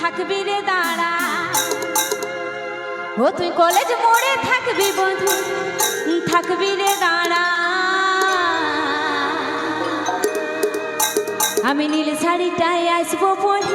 থাকবি রে দাঁড়া। ও, তুই কলেজ মোড়ে থাকবি বন্ধু, থাকবি রে দাঁড়া। আমি নীল শাড়িটায় আসব পরে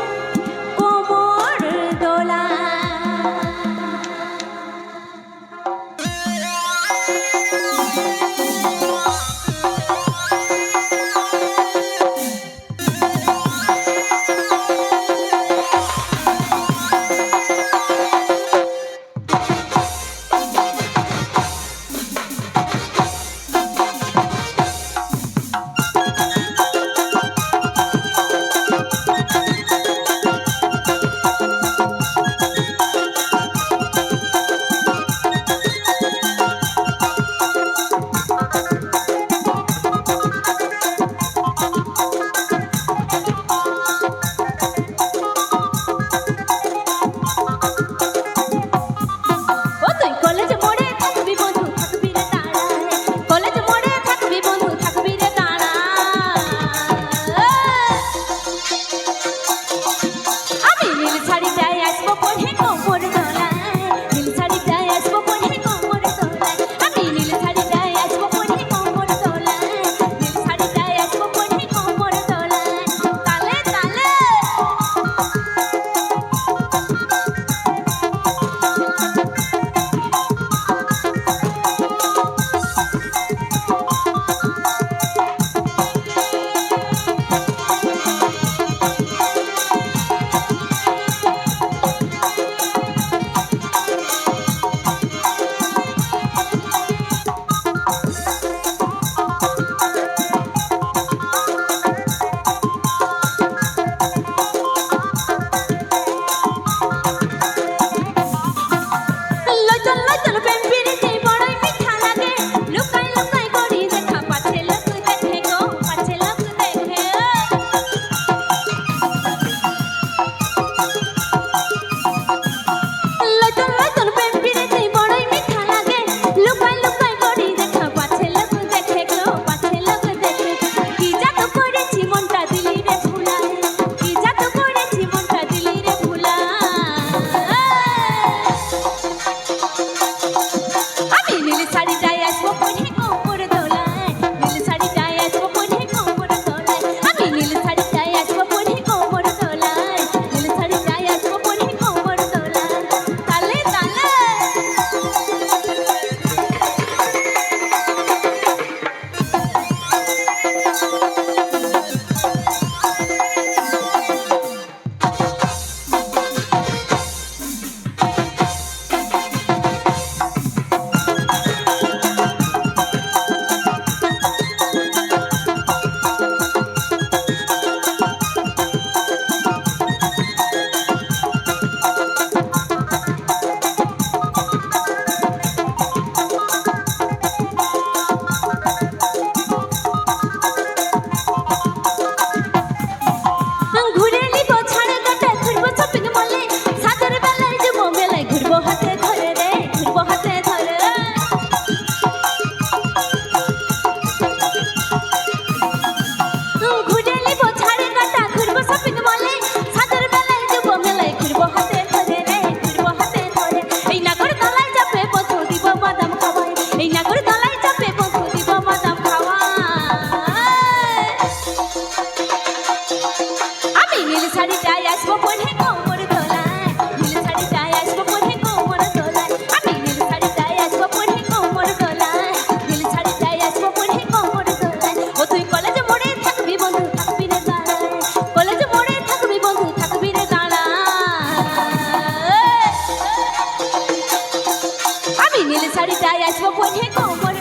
শাড়ি তাই আসব কোথায় কোমর